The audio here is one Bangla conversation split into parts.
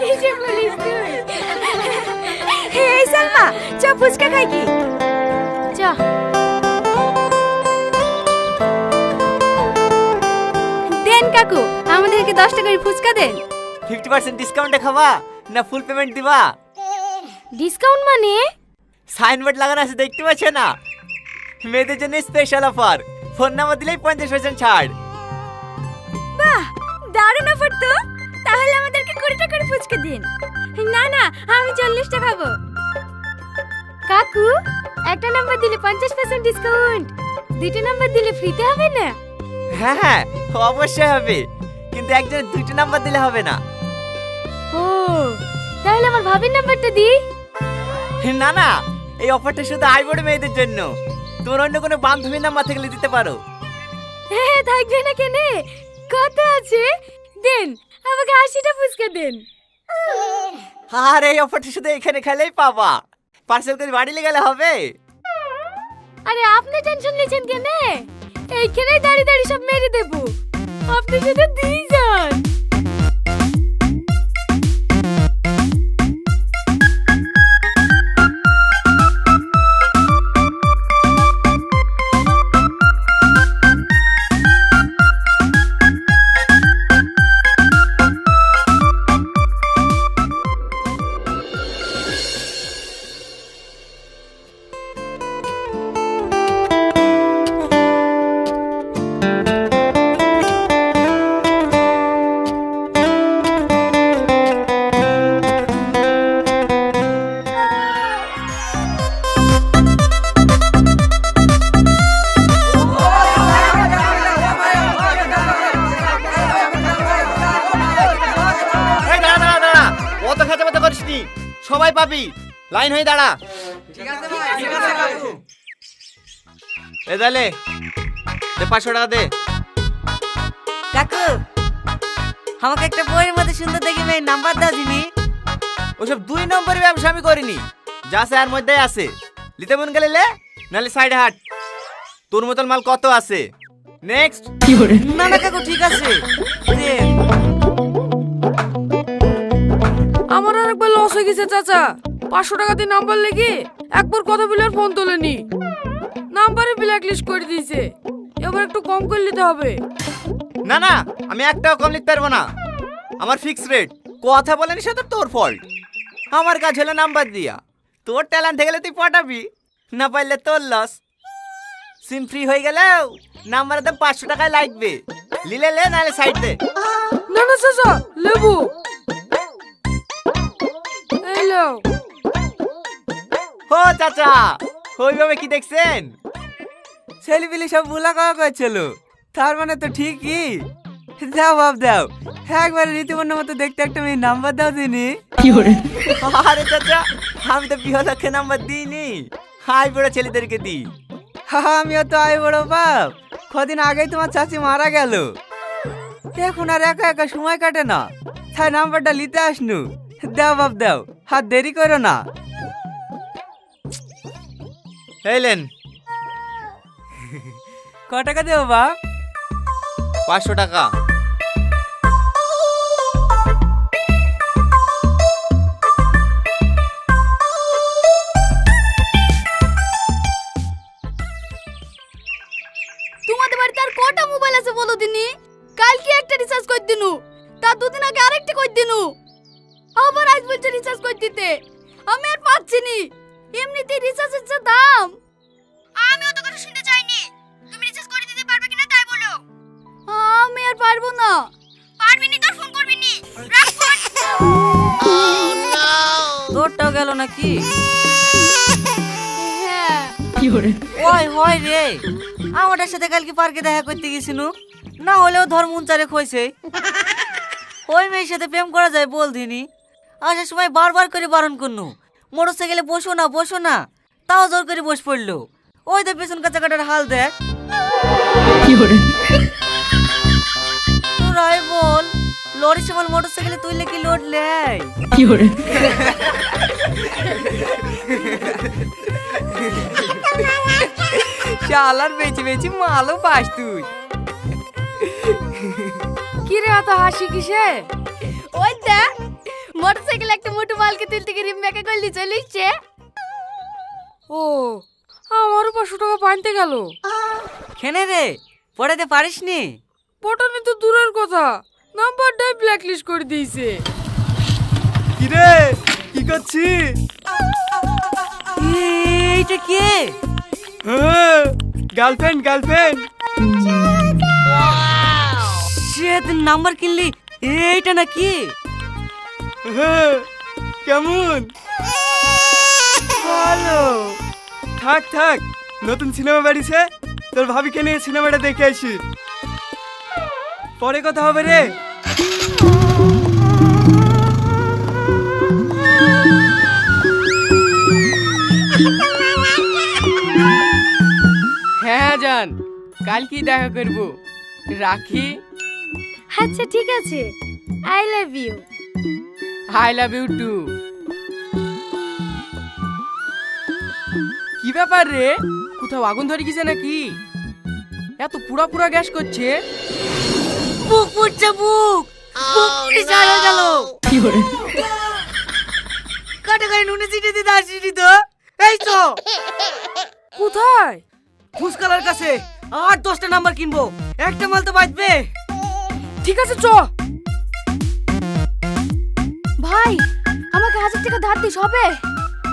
কিসে বলিস তুই এই সালমা চ ফুচকা খাই কি? চ। দেন কাকু আমাদেরকে ফুচকা দেন। ফিফটি পার্সেন্ট ডিসকাউন্টে খাবা না ফুল পেমেন্ট দিবা? ডিসকাউন্ট মানে? সাইনবোর্ড লাগানো আছে দেখতে পাচ্ছ না? মেয়েদের জন্য স্পেশাল অফার ফোন নাম্বার দিলেই পঞ্চাশ পার্সেন্ট ছাড়। বাহ! দারুণ অফার তো। তাহলে আমাদেরকে কুড়ি টাকার ফুচকা দিন। না না আমি চল্লিশটা খাব। কাকু একটা নাম্বার দিলে পঞ্চাশ পার্সেন্ট ডিসকাউন্ট দুটো নাম্বার দিলে ফ্রিতে হবে না? হ্যাঁ হ্যাঁ অবশ্যই হবে। কিন্তু একজনের দুটো নাম্বার দিলে হবে না। ও তাহলে আমার ভাবির নাম্বারটা দিই। না না এই অফারটা শুধু আইবড় মেয়েদের জন্য। তোমার অন্য কোনো বান্ধবীর নাম্বার থাকলে দিতে পারো। হ্যাঁ থাকবে না কেনে। কত আছে? দেন আমাকে আশিটা ফুচকা দেন। আর এই অফারটা শুধু এখানে খেলেই পাবা। পার্সেল করে বাড়ি গেলে হবে। আরে আপনি টেনশন নিয়েছেন কেনে? এইখানেই দাঁড়িয়ে দাঁড়িয়ে সব মেরে দেবো। আপনি শুধু দিয়ে যান। সবাই পাবি। লাইন হয়ে দাঁড়া। এ দালে দে পাঁচশো টাকা দে। কাকু আমাকে একটা বইয়ের মধ্যে সুন্দর দেখি মেয়ে নাম্বার দাও দিনি। ওসব দুই নম্বরের ব্যবসা আমি করিনি। যা আছে এর মধ্যে আছে। লিতে মন গেলে লে নাহলে সাইডে হাট। তোর মতন মাল কত আছে? নেক্সট না না কাকু ঠিক আছে। আমার আর একবার লস হয়ে গেছে চাচা। পাঁচশো টাকা দিয়ে নাম্বার লেগে একবার কথা বলে আর ফোন তোলেনি। নাম্বারে ব্ল্যাক লিস্ট করে দিয়েছে। এবার একটু কম করে নিতে হবে। না না আমি একটাও কম লিখতে পারব না। আমার ফিক্স রেট কথা বলেনি সেটা তোর ফল্ট আমার কাজ হলো নাম্বার দিয়া। তোর ট্যালেন্ট থেকে গেলে তুই পাঠাবি না পারলে তোর লস সিম ফ্রি হয়ে গেলেও নাম্বারের দাম পাঁচশো টাকায় লাগবে। লিলে লে নাহলে সাইড দে। না না চাচা লেবু। লাও ও চাচা ওইভাবে কি দেখছেন? ছেলেপিলি সব বুলা খাওয়া করছিল। তার মানে তো ঠিকই। দাও বাপ দাও একবার রীতিমন্নের মতো দেখতে একটা মেয়ে নাম্বার দাও দিনি। আরে চাচা আমি তো বিহলক্ষে নাম্বার দিইনি। হাই বড় ছেলেদেরকে দিই আমিও তো আই বড় বাপ। কদিন আগেই তোমার চাচি মারা গেল। এখন আর একা একা সময় কাটে না। তাই নাম্বারটা নিতে আসনু। দাও বাপ দাও হাত দেরি করো না। এলেন ক টাকা দেবো বাপ পাঁচশো টাকা। তোমাদের বাড়িতে আর কটা মোবাইল আছে বলো দিনি? কালকে একটা রিচার্জ করে দিনু। তার দুদিন আগে আরেকটা করে দিনু। আবার আজ বলছে রিচার্জ করে দিতে। আমি আর পাচ্ছি নি। এমনিতেই রিচার্জের যা দাম। আমি অত কথা শুনতে চাইনি। তুমি রিচার্জ করে দিতে পারবে কিনা তাই বলো। আমি আর পারব না। পারবি নি তোর ফোন করবি নি। রাখ ফোন তোরটাও গেল নাকি? হ্যাঁ। ওই হয় রে। আমাদের সাথে কালকে পার্কে দেখা করতে না হলেও খইছে। ওই মেয়ের সাথে প্রেম করা যায় বল দিনি আসার সময় বারবার করে বারণ করল মোটর সাইকেলে বসো না বসো না। তাও জোর করে বস পড়ল। ওই তো পেছন কাঁচা কাটার হাল দেখ। তোরাই বল? লরির সময় মোটর সাইকেলে তুললে কি লোড লেয় শালার বেঁচে বেঁচে মালও পাস তুই। কি কিরে এত হাসি কিসে? ওই দেখ মোটরসাইকেল একটা মোটু মালকে তুলতে গিয়ে রিম্বাকে করলি চলিছে ও আমারও পাঁচশো টাকা পাইতে গেল। খেনে রে পড়াতে পারিস নি পটানি তো দূরের কথা নাম্বারটাই ব্ল্যাক লিস্ট করে দিয়েছে। কিরে কি করছি এইটা কে? গার্লফ্রেন্ড গার্লফ্রেন্ড সে তুই নাম্বার কিনলি এইটা নাকি? কেমন? ভালো। থাক থাক নতুন সিনেমা বেরিয়েছে তোর ভাবিকে নিয়ে সিনেমাটা দেখে আসি। পরে কথা হবে রে। হ্যাঁ জান কাল কি দেখা করব। রাখি? আচ্ছা ঠিক আছে। I love you I love you too কি ব্যাপার রে? কোথাও আগুন ধরে গেছে নাকি? এত পুরা পুরা গ্যাস করছে। বুক পুড়ছে বুক! বুক ছাড়া গেল। কাটা গায়ে নুনে চিটে দিতে আসিনি তো। এই তো। কোথায়? ফুসকালার কাছে। আর দশটা নাম্বার কিনবো। একটা মাল তো বাঁচবে। ঠিক আছে চ। ভাই আমাকে হাজার টাকা ধার দিস হবে?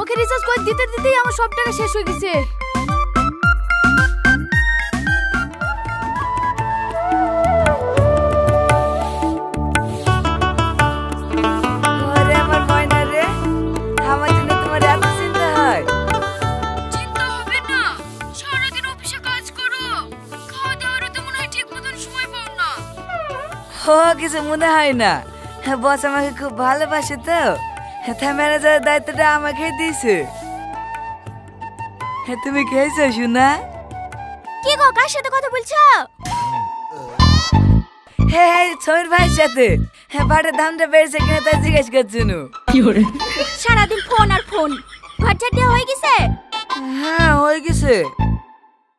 ওকে রিচার্জ করে দিতে দিতেই আমার সব টাকা শেষ হয়ে গেছে। হয়। মনে হয় কিছু মনে হয় না। হ্যাঁ বস আমাকে খুব ভালোবাসে তো। হ্যাঁ ম্যানেজারের দায়িত্বটা আমাকে দিয়েছে। হ্যাঁ তুমি খেয়েছো শুনা কি গো কার সাথে কথা বলছো? হ্যাঁ হ্যাঁ সমীর ভাইয়ের সাথে। হ্যাঁ ভাড়ার দামটা বেড়েছে কিনা তাই জিজ্ঞেস করছিল সারাদিন ফোন আর ফোন। ঘর ঝাড় হয়ে গেছে? হ্যাঁ হয়ে গেছে।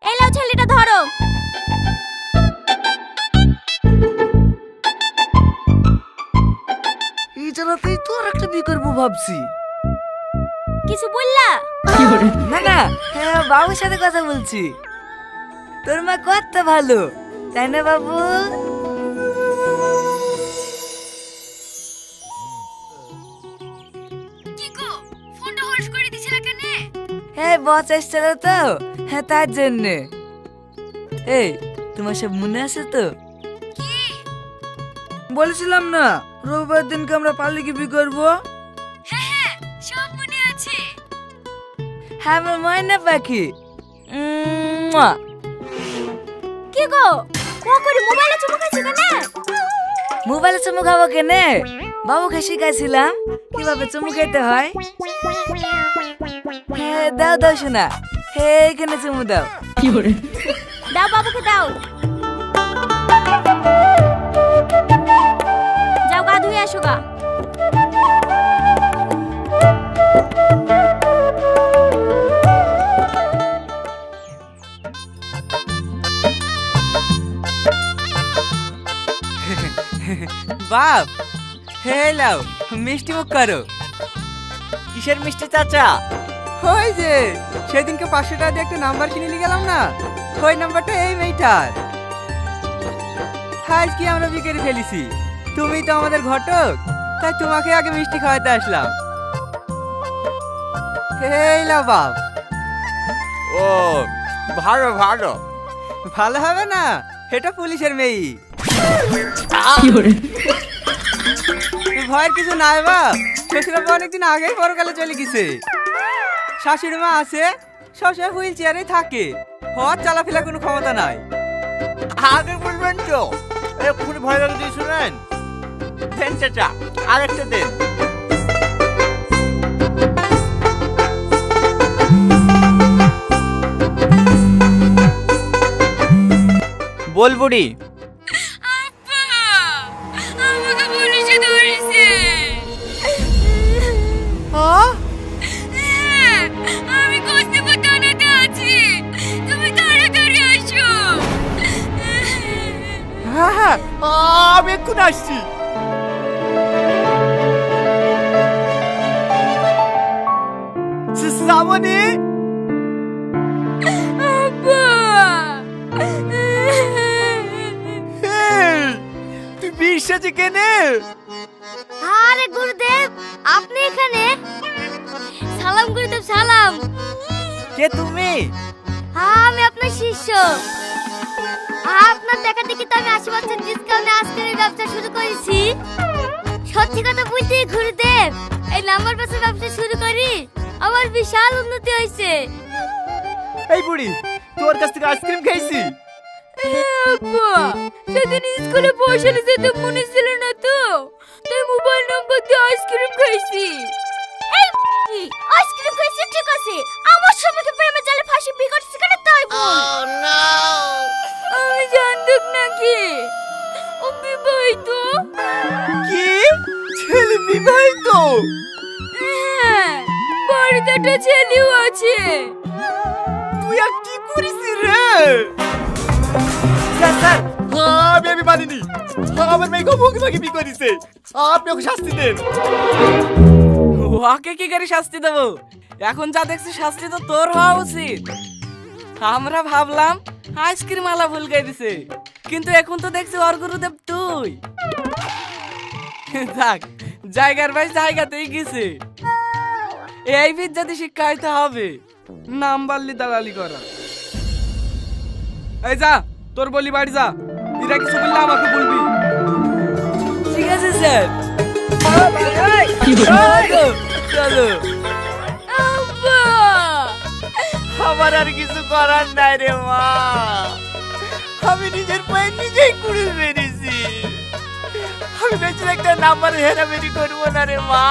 এই লাও ছেলেটা বিয়ে করব ভাবছি। কিছু বললা? না না হ্যাঁ বাবুর সাথে কথা বলছি। তোর মা কত ভালো তাই না বাবু? কি গো ফোনটা হোল্ড করে দিছিলা কেন? হ্যাঁ বস এসছিল তো হ্যাঁ তার জন্যে। এই তোমার সব মনে আছে তো? বলেছিলাম না। রবিবার দিনকে আমরা পারলে কি বি করব? সব মনে আছে। হ্যাঁ আমার ময়না পাখি। কি গো? ও করে মোবাইলে চুমু খাইছে কেন? মোবাইলে চুমু খাব কেনে? বাবুকে শিখাইছিলাম কীভাবে চুমু খেতে হয়। হ্যাঁ দাও দাও শোনা হে এখানে চুমু দাও। দাও বাবুকে দাও। আসো গা। বাপ হে লাও মিষ্টি মুখ করো। কিসের মিষ্টি চাচা? ওই যে সেদিনকে পাঁচশো টাকা দিয়ে একটা নাম্বার কিনে নিয়ে গেলাম না? ওই নাম্বারটা এই মেয়েটার। আজ কি আমরা বিকেলে ফেলেছি। তুমি তো আমাদের ঘটক। তাই তোমাকে আগে মিষ্টি খাওয়াতে আসলাম। এই লাও বাপ। ও ভালো ভালো। ভালো হবে না এটা পুলিশের মেয়ে। ভয়ের কিছু নাই বাপ। শ্বশুরাব্বা অনেকদিন আগেই পরকালে চলে গেছে। শাশুড়ি মা আছে সবসময় হুইল চেয়ারে থাকে। হওয়ার চলাফেরা কোনো ক্ষমতা নাই। আগে বলবেন তো এক্ষুনি ভয় লাগে দিয়ে শুনেন। দেন চাচা আরেকটা দেন। বল বিশ্বাসে কেনে? আরে গুরুদেব আপনি এখানে? সালাম গুরুদেব সালাম। কে তুমি? আমি আপনার শিষ্য। আপনার দেখা দেখি তো আমি আশি বছর ডিসকাউন্টে আজকের ব্যবসা শুরু করেছি। সত্যি কথা বলতে গুরুদেব এই নাম্বার পাসের ব্যবসা শুরু করি আমার বিশাল উন্নতি হয়েছে। এই বুড়ি তোর কাছ থেকে আইসক্রিম খাইছি আব্বা সেদিন স্কুলে নিতে যেতে মনে ছিল না তো। তাই মোবাইল নম্বর দিয়ে আইসক্রিম খাইছি। এই আইসক্রিম খাইছি ঠিক আছে। আমার সময়কে প্রেমে জালে ফাঁসি বিগড়ছে কেন তাই বল। আমি জানতুক নাকি? ও বিবাহিত। কি? ছেলে বিবাহিত? হ্যাঁ বাড়িতে একটা ছেলেও আছে। তুই আর কি করিস রে? আমি আমি মানিনি। আমার মেয়ে ভোগে ভোগে বি করিছে আপনি ওকে শাস্তি দেন। ওকে কি করে শাস্তি দেবো? এখন যা দেখছি, শাস্তি তো তোর হওয়া উচিত। আমরা ভাবলাম, আইসক্রিম আলা ভুল গাই দিছে। কিন্তু এখন তো দেখছি ওর গুরুদেব তুই। থাক জায়গার ভাই জায়গাতেই গেছে। এই ভিত যদি শিক্ষা হইতে হবে। নাম বাল্লি দালালি করা। এই যা। তোর বলি বাড়ি যা এরা কিছু বললে আমাকে বলবি। ঠিক আছে স্যার। চলো আমার আর কিছু করার নাই রে মা। আমি নিজের পায়ে নিজেই কুড়ে মেরেছি। আমি বেঁচে একটা নাম্বার হেরামেরি করব না রে মা।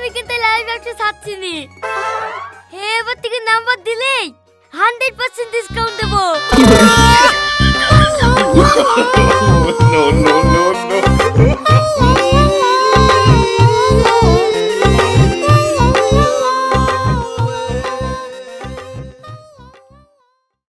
আমি কিন্তু লাইভ ব্যবসা ছাড়ছি নি হে এবার থেকে নাম্বার দিলেই হান্ড্রেড পার্সেন্ট ডিসকাউন্ট দেবো। no, no, no, no.